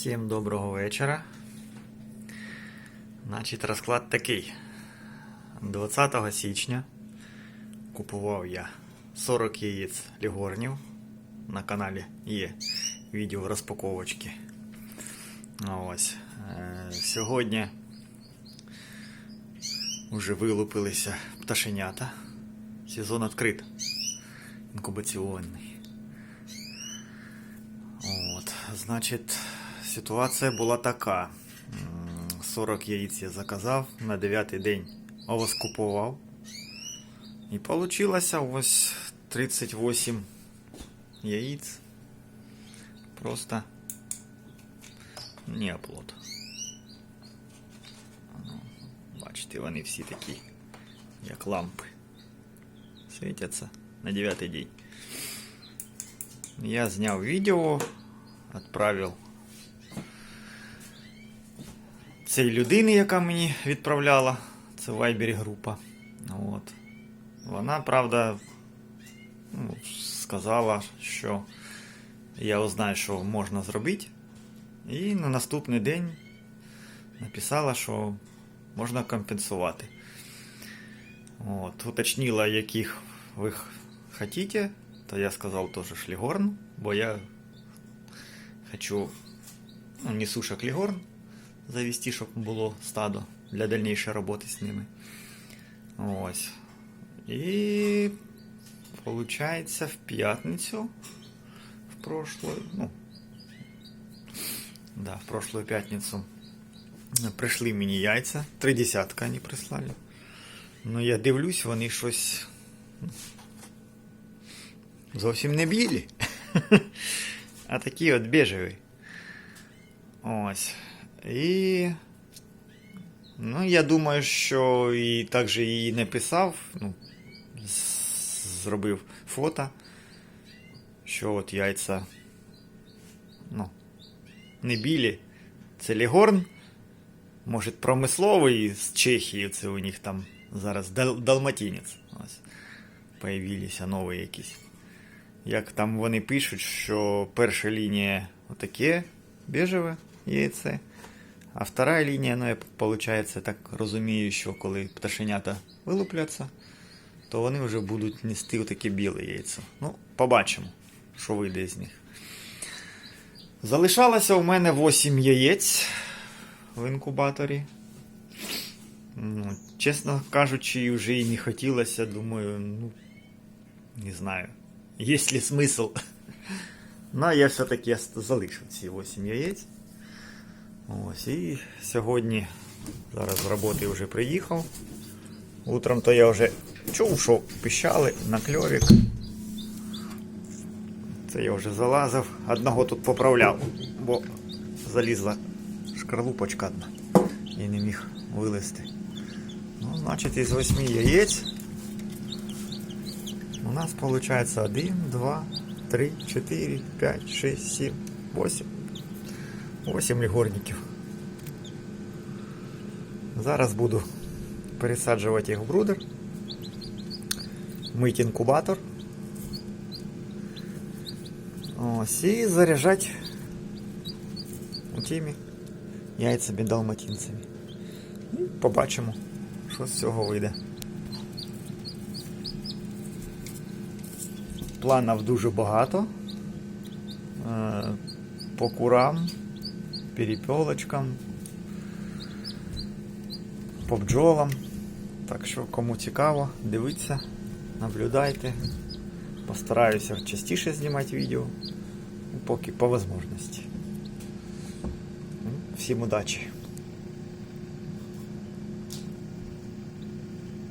Всім доброго вечора. Значить, розклад такий. 20 січня купував я 40 яєць лігорнів. На каналі є відео розпаковочки. Ось. Е, Сьогодні вже вилупилися пташенята. Сезон відкрит. Інкубаційний. От, значить, ситуація була така. М, 40 яєць я заказав, на 9 день овоскупував. І вийшло ось 38 яєць. Просто не оплот. Ну, Бачите, вони всі такі, як лампи. Світяться на 9 день. Я зняв відео, відправив цій людині, яка мені відправляла. Це Viber група. От. Вона, правда, ну, сказала, що я узнаю, що можна зробити. І на наступний день написала, що можна компенсувати. От, уточнила, яких ви х- хотите, то я сказал тоже шлигорн, бо я хочу ну, несу шлигорн завести, щоб було стадо для дальнейшей роботи з ними. Ось. І получается в п'ятницю, в прошлую, ну, да, в прошлую п'ятницю прийшли мені яйця, три десятка вони прислали. Ну, я дивлюсь, вони щось зовсім не білі. а такі от бежеві. Ось. І. Ну, я думаю, що і також її написав, ну, зробив фото, що от яйця, ну, не білі. Це Лігорн, може промисловий з Чехії, це у них там зараз дал- далматинець. Ось. Появилися нові якісь. Як там вони пишуть, що перша лінія отаке бежеве яйце, а втора лінія, ну, я, виходить, так розумію, що коли пташенята вилупляться, то вони вже будуть нести отаке біле яйце. Ну, побачимо, що вийде з них. Залишалося у мене 8 яєць в інкубаторі. Ну, чесно кажучи, вже і не хотілося, думаю, ну, не знаю, есть ли смысл. Но я все-таки залишив ці 8 яєць. Ось, і сьогодні, зараз з роботи вже приїхав. Утром то я вже чув, що пищали на кльовік. Це я вже залазив. Одного тут поправляв, бо залізла шкарлупочка одна і не міг вилезти. Ну, значить, із 8 яєць у нас получается 1, 2, 3, 4, 5, 6, 7, 8. 8 лігорників. Зараз буду пересаджувати їх в брудер, мити інкубатор. Ось, і заряджати тими яйцями далматинцями. Побачимо, що з цього вийде. Планів дуже багато. Е, По курам, перепелочкам, по бджолам. Так що, кому цікаво, дивіться, наблюдайте. Постараюся частіше знімати відео, ну, поки по можливості. Всім удачі!